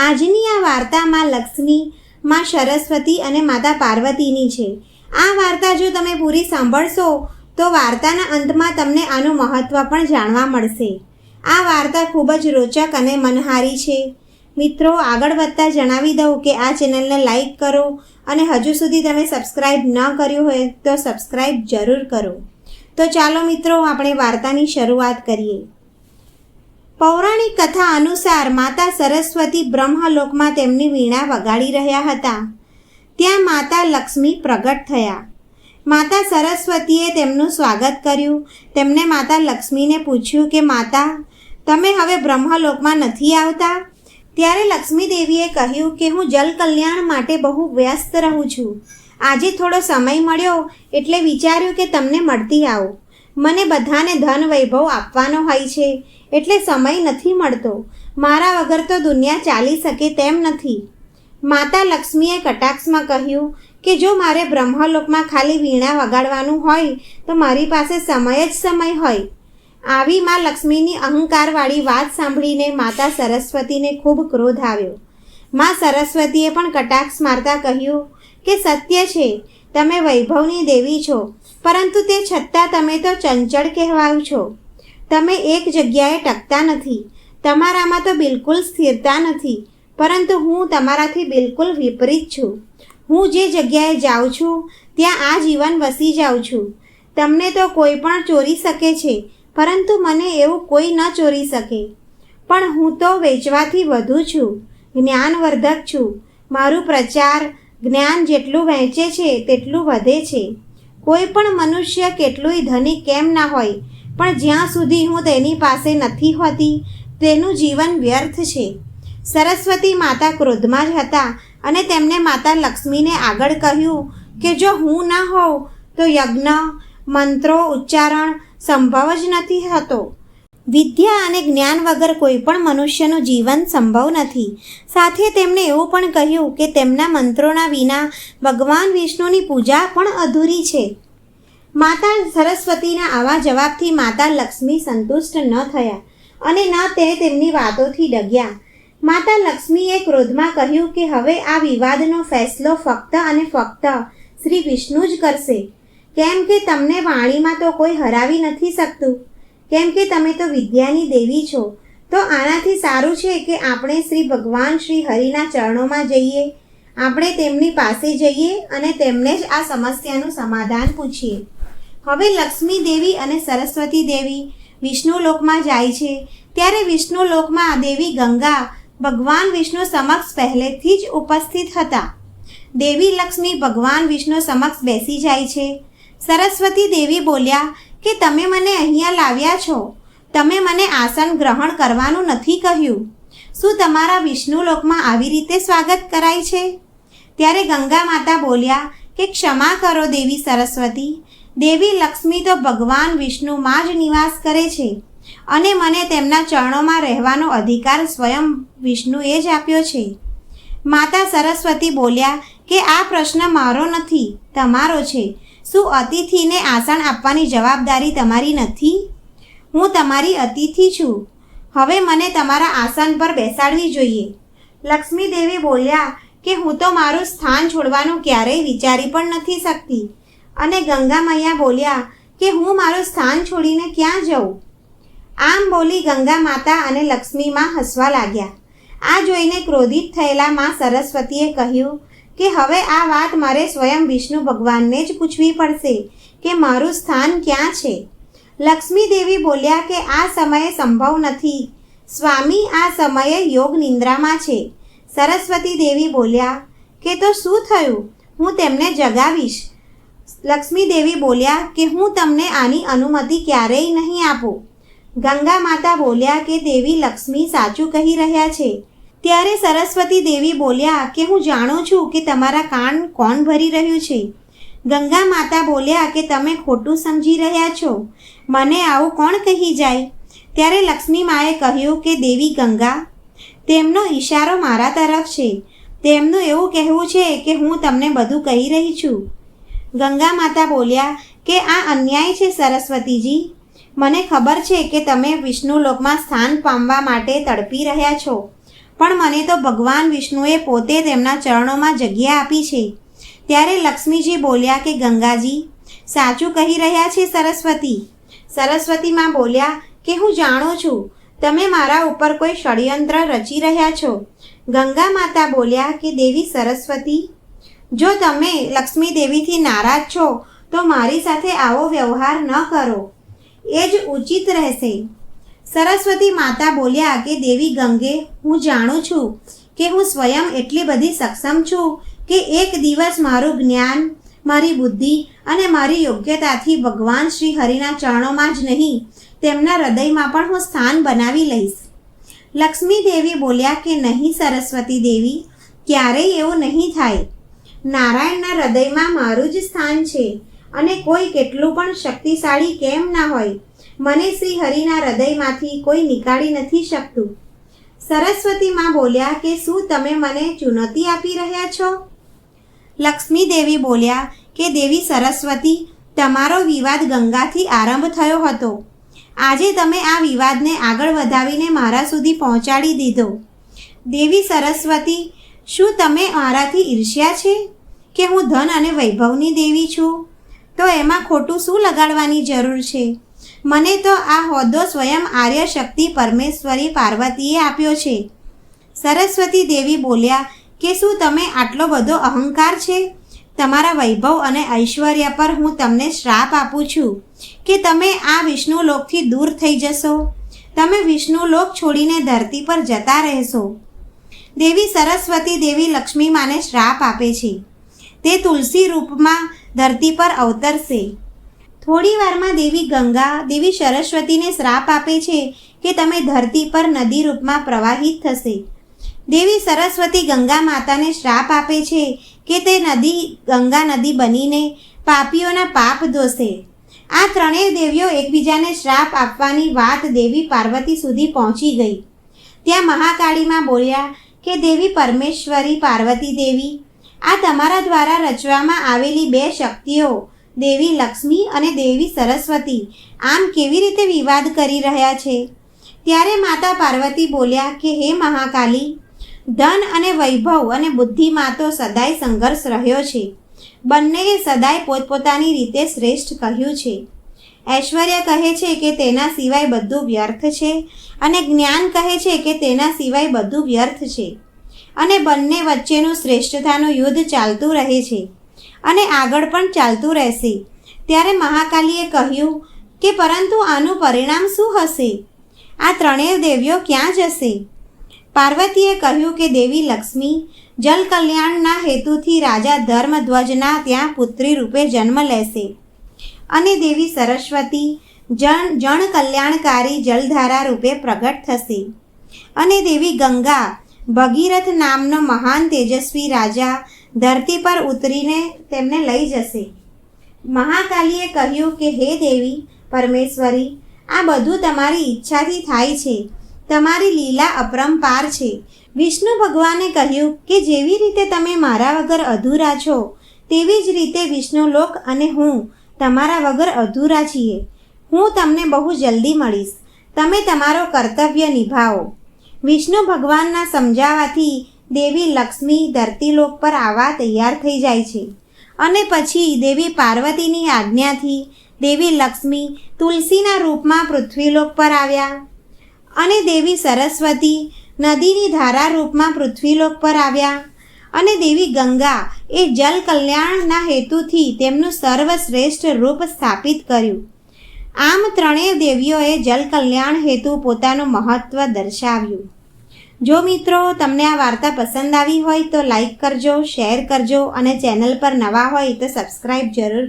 આજની આ વાર્તામાં લક્ષ્મી, માં સરસ્વતી અને માતા પાર્વતીની છે. આ વાર્તા જો તમે પૂરી સાંભળશો, તો વાર્તાના અંતમાં તમને આનું મહત્ત્વ પણ જાણવા મળશે. આ વાર્તા ખૂબ જ રોચક અને મનહારી છે. મિત્રો, આગળ વધતા જણાવી દઉં કે આ ચેનલને લાઈક કરો અને હજુ સુધી તમે સબસ્ક્રાઈબ ન કર્યું હોય, તો સબસ્ક્રાઈબ જરૂર કરો. તો ચાલો મિત્રો, આપણે વાર્તાની શરૂઆત કરીએ. પૌરાણિક કથા અનુસાર માતા સરસ્વતી બ્રહ્મલોકમાં તેમની વીણા વગાડી રહ્યા હતા. ત્યાં માતા લક્ષ્મી પ્રગટ થયા. માતા સરસ્વતીએ તેમનું સ્વાગત કર્યું. તેમને માતા લક્ષ્મીને પૂછ્યું કે, માતા, તમે હવે બ્રહ્મલોકમાં નથી આવતા? ત્યારે લક્ષ્મી દેવીએ કહ્યું કે, હું જલ કલ્યાણ માટે બહુ વ્યસ્ત રહું છું. આજે થોડો સમય મળ્યો એટલે વિચાર્યું કે તમને મળતી આવું. મને બધાને ધન વૈભવ આપવાનો હોય છે, એટલે સમય નથી મળતો. મારા વગર તો દુનિયા ચાલી શકે તેમ નથી. માતા લક્ષ્મીએ કટાક્ષમાં કહ્યું કે જો મારે બ્રહ્મલોકમાં ખાલી વીણા વગાડવાનું હોય, તો મારી પાસે સમય જ સમય હોય. આવી માં લક્ષ્મીની અહંકારવાળી વાત સાંભળીને માતા સરસ્વતીને ખૂબ ક્રોધ આવ્યો. માં સરસ્વતીએ પણ કટાક્ષ મારતા કહ્યું કે, સત્ય છે. તમે વૈભવની દેવી છો. પરંતુ તે છતાં તમે તો ચંચળ કહેવાય છો. તમે એક જગ્યાએ ટકતા નથી. તમારામાં તો બિલકુલ સ્થિરતા નથી. પરંતુ હું તમારાથી બિલકુલ વિપરીત છું. હું જે જગ્યાએ જાઉં છું, ત્યાં આ જીવન વસી જાઉં છું. તમને તો કોઈ પણ ચોરી શકે છે, પરંતુ મને એવું કોઈ ન ચોરી શકે. પણ હું તો વેચવાથી વધુ છું, જ્ઞાનવર્ધક છું. મારું પ્રચાર જ્ઞાન જેટલું વહેંચે છે, તેટલું વધે છે. કોઈ પણ મનુષ્ય કેટલુંય ધનિક કેમ ના હોય, પણ જ્યાં સુધી હું તેની પાસે નથી હોતી, તેનું જીવન વ્યર્થ છે. સરસ્વતી માતા ક્રોધમાં જ હતા અને તેમને માતા લક્ષ્મીને આગળ કહ્યું કે જો હું ના હોઉં, તો યજ્ઞ, મંત્રો, ઉચ્ચારણ સંભવ જ નથી થતો વિદ્યા અને જ્ઞાન વગર કોઈ પણ મનુષ્યનું જીવન સંભવ નથી. સાથે તેમણે એવું પણ કહ્યું કે તેમના મંત્રોના વિના ભગવાન વિષ્ણુની પૂજા પણ અધૂરી છે. માતા સરસ્વતીના આવા જવાબથી માતા લક્ષ્મી સંતુષ્ટ ન થયા અને ન તે તેમની વાતોથી ડગ્યા. માતા લક્ષ્મીએ ક્રોધમાં કહ્યું કે હવે આ વિવાદનો ફેસલો ફક્ત અને ફક્ત શ્રી વિષ્ણુ જ કરશે. કેમ કે તમને વાણીમાં તો કોઈ હરાવી નથી શકતું. કેમ કે તમે તો વિદ્યાની દેવી છો. તો આનાથી સારું છે કે આપણે શ્રી ભગવાન શ્રી હરિના ચરણોમાં જઈએ. આપણે તેમની પાસે જઈએ અને તેમને જ આ સમસ્યાનું સમાધાન પૂછીએ. હવે લક્ષ્મી દેવી અને સરસ્વતી દેવી વિષ્ણુ લોકમાં જાય છે. ત્યારે વિષ્ણુ લોકમાં આ દેવી ગંગા ભગવાન વિષ્ણુ સમક્ષ પહેલેથી જ ઉપસ્થિત હતા. દેવી લક્ષ્મી ભગવાન વિષ્ણુ સમક્ષ બેસી જાય છે. સરસ્વતી દેવી બોલ્યા કે તમે મને અહીંયા લાવ્યા છો? તમે મને આસન ગ્રહણ કરવાનું નથી કહ્યું. શું તમારા વિષ્ણુ લોકમાં આવી રીતે સ્વાગત કરાય છે? ત્યારે ગંગા માતા બોલ્યા કે ક્ષમા કરો દેવી સરસ્વતી. દેવી લક્ષ્મી તો ભગવાન વિષ્ણુમાં જ નિવાસ કરે છે અને મને તેમના ચરણોમાં રહેવાનો અધિકાર સ્વયં વિષ્ણુએ જ આપ્યો છે. માતા સરસ્વતી બોલ્યા કે આ પ્રશ્ન મારો નથી, તમારો છે. શું અતિથિને આસન આપવાની જવાબદારી તમારી નથી? હું તમારી અતિથિ છું. હવે મને તમારા આસન પર બેસાડવી જોઈએ. લક્ષ્મી દેવી બોલ્યા કે હું તો મારું સ્થાન છોડવાનું ક્યારેય વિચારી પણ નથી શકતી. અને ગંગા મૈયા બોલ્યા કે હું મારું સ્થાન છોડીને ક્યાં જઉં? આમ બોલી ગંગા માતા અને લક્ષ્મીમાં હસવા લાગ્યા. આ જોઈને ક્રોધિત થયેલા માં સરસ્વતીએ કહ્યું કે હવે આ વાત મારે સ્વયં વિષ્ણુ ભગવાનને જ પૂછવી પડશે કે મારું સ્થાન ક્યાં છે? લક્ષ્મી દેવી બોલ્યા કે આ સમયે સંભવ નથી. સ્વામી, આ સમયે યોગ નિંદ્રામાં છે. સરસ્વતી દેવી બોલ્યા, કે તો શું થયું? હું તેમને જગાવીશ. લક્ષ્મી દેવી બોલ્યા, કે હું તમને આની અનુમતિ ક્યારેય નહીં આપું. ગંગા માતા બોલ્યા કે, દેવી લક્ષ્મી સાચું કહી રહ્યા છે. ત્યારે સરસ્વતી દેવી બોલ્યા, કે હું જાણું છું કે તમારા કાન કોણ ભરી રહ્યું છે? ગંગા માતા બોલ્યા, કે તમે ખોટું સમજી રહ્યા છો. મને આવું કોણ કહી જાય? ત્યારે લક્ષ્મી માએ કહ્યું કે, દેવી ગંગા, તેમનો ઈશારો મારા તરફ છે. તેમનું એવું કહેવું છે કે હું તમને બધું કહી રહી છું. ગંગા માતા બોલ્યા, કે આ અન્યાય છે સરસ્વતીજી? મને ખબર છે કે તમે વિષ્ણુ લોકમાં સ્થાન પામવા માટે તડપી રહ્યા છો. પણ મને તો ભગવાન વિષ્ણુએ પોતે તેમના ચરણોમાં જગ્યા આપી છે. ત્યારે લક્ષ્મીજી બોલ્યા કે, ગંગાજી, સાચું કહી રહ્યા છે સરસ્વતી. સરસ્વતીમાં બોલ્યા કે, હું જાણું છું, તમે મારા ઉપર કોઈ ષડયંત્ર રચી રહ્યા છો. ગંગા માતા બોલ્યા કે, દેવી સરસ્વતી, જો તમે લક્ષ્મી દેવીથી નારાજ છો, તો મારી સાથે આવો વ્યવહાર ન કરો. એ જ ઉચિત રહેશે. સરસ્વતી માતા બોલ્યા કે, દેવી ગંગે, હું જાણું છું કે હું સ્વયં એટલી બધી સક્ષમ છું કે એક દિવસ મારું જ્ઞાન, મારી બુદ્ધિ અને મારી યોગ્યતાથી ભગવાન શ્રી હરિના ચરણોમાં જ નહીં, તેમના હૃદયમાં પણ હું સ્થાન બનાવી લઈશ. લક્ષ્મી દેવી બોલ્યા કે, નહીં સરસ્વતી દેવી, ક્યારેય એવું નહીં થાય. નારાયણના હૃદયમાં મારું જ સ્થાન છે અને કોઈ કેટલું પણ શક્તિશાળી કેમ ના હોય મને શ્રી હરિના હૃદયમાંથી કોઈ નીકાળી નથી શકતું. સરસ્વતી માં બોલ્યા કે શું તમે મને ચુનૌતી આપી રહ્યા છો? લક્ષ્મી દેવી બોલ્યા કે દેવી સરસ્વતી, તમારો વિવાદ ગંગાથી આરંભ થયો હતો. આજે તમે આ વિવાદને આગળ વધાવીને મારા સુધી પહોંચાડી દીધો. દેવી સરસ્વતી, શું તમે મારાથી ઈર્ષ્યા છે કે હું ધન અને વૈભવની દેવી છું? તો એમાં ખોટું શું લગાડવાની જરૂર છે? મને તો આ હોદ્દો સ્વયં આર્ય શક્તિ પરમેશ્વરી પાર્વતીએ આપ્યો છે. સરસ્વતી દેવી બોલ્યા, કે શું તમે આટલો બધો અહંકાર છે? તમારા વૈભવ અને ઐશ્વર્ય પર હું તમને શ્રાપ આપું છું. કે તમે આ વિષ્ણુ લોકથી દૂર થઈ જશો. તમે વિષ્ણુ લોક છોડીને ધરતી પર જતા રહેશો. દેવી સરસ્વતી દેવી લક્ષ્મી માને શ્રાપ આપે છે. તે તુલસી રૂપમાં ધરતી પર અવતરશે. થોડી વારમાં દેવી ગંગા, દેવી સરસ્વતીને શ્રાપ આપે છે કે તમે ધરતી પર નદી રૂપમાં પ્રવાહિત થશે. દેવી સરસ્વતી ગંગા માતાને શ્રાપ આપે છે કે તે નદી, ગંગા નદી બનીને પાપીઓના પાપ ધોશે. આ ત્રણેય દેવીઓ એકબીજાને શ્રાપ આપવાની વાત દેવી પાર્વતી સુધી પહોંચી ગઈ. ત્યાં મહાકાળીમાં બોલ્યા કે, દેવી પરમેશ્વરી પાર્વતી દેવી, આ તમારા દ્વારા રચવામાં આવેલી બે શક્તિઓ દેવી લક્ષ્મી અને દેવી સરસ્વતી આમ કેવી રીતે વિવાદ કરી રહ્યા છે? ત્યારે માતા પાર્વતી બોલ્યા કે, હે મહાકાલી, ધન અને વૈભવ અને બુદ્ધિમાં તો સદાય સંઘર્ષ રહ્યો છે. બંનેએ સદાય પોતપોતાની રીતે શ્રેષ્ઠ કહ્યું છે. ઐશ્વર્ય કહે છે કે તેના સિવાય બધું વ્યર્થ છે અને જ્ઞાન કહે છે કે તેના સિવાય બધું વ્યર્થ છે. અને બંને વચ્ચેનું શ્રેષ્ઠતાનું યુદ્ધ ચાલતું રહે છે. અને આગળ પણ ચાલતું રહેશે. ત્યારે મહાકાલીએ કહ્યું કે, પરંતુ આનું પરિણામ શું હશે? આ ત્રણેય દેવીઓ ક્યાં જશે? પાર્વતીએ કહ્યું કે, દેવી લક્ષ્મી જલ કલ્યાણના હેતુથી રાજા ધર્મધ્વજના ત્યાં પુત્રી રૂપે જન્મ લેશે. અને દેવી સરસ્વતી જણ જણ કલ્યાણકારી જલધારા રૂપે પ્રગટ થશે. અને દેવી ગંગા, ભગીરથ નામનો મહાન તેજસ્વી રાજા ધરતી પર ઉતરીને તેમને લઈ જશે. મહાકાલીએ કહ્યું કે, હે દેવી, પરમેશ્વરી, આ બધું તમારી ઈચ્છાથી થાય છે. તમારી લીલા અપરંપાર છે. વિષ્ણુ ભગવાને કહ્યું કે, જેવી રીતે તમે મારા વગર અધૂરા છો, તેવી જ રીતે વિષ્ણુલોક અને હું તમારા વગર અધૂરા છીએ. હું તમને બહુ જલ્દી મળીશ. તમે તમારો કર્તવ્ય નિભાવો. વિષ્ણુ ભગવાનના સમજાવવાથી દેવી લક્ષ્મી ધરતીલોક પર આવવા તૈયાર થઈ જાય છે. અને પછી દેવી પાર્વતીની આજ્ઞાથી દેવી લક્ષ્મી તુલસીના રૂપમાં પૃથ્વીલોક પર આવ્યા. અને દેવી સરસ્વતી નદીની ધારા રૂપમાં પૃથ્વીલોક પર આવ્યા. અને દેવી ગંગા એ જલ કલ્યાણના હેતુથી તેમનું સર્વશ્રેષ્ઠ રૂપ સ્થાપિત કર્યું. આમ ત્રણેય દેવીઓએ જલ કલ્યાણ હેતુ પોતાનું મહત્ત્વ દર્શાવ્યું. જો મિત્રો તમને આ વાર્તા પસંદ આવી હોય તો લાઈક કરજો શેર કરજો અને ચેનલ પર નવા હોય તો સબસ્ક્રાઈબ જરૂર કરજો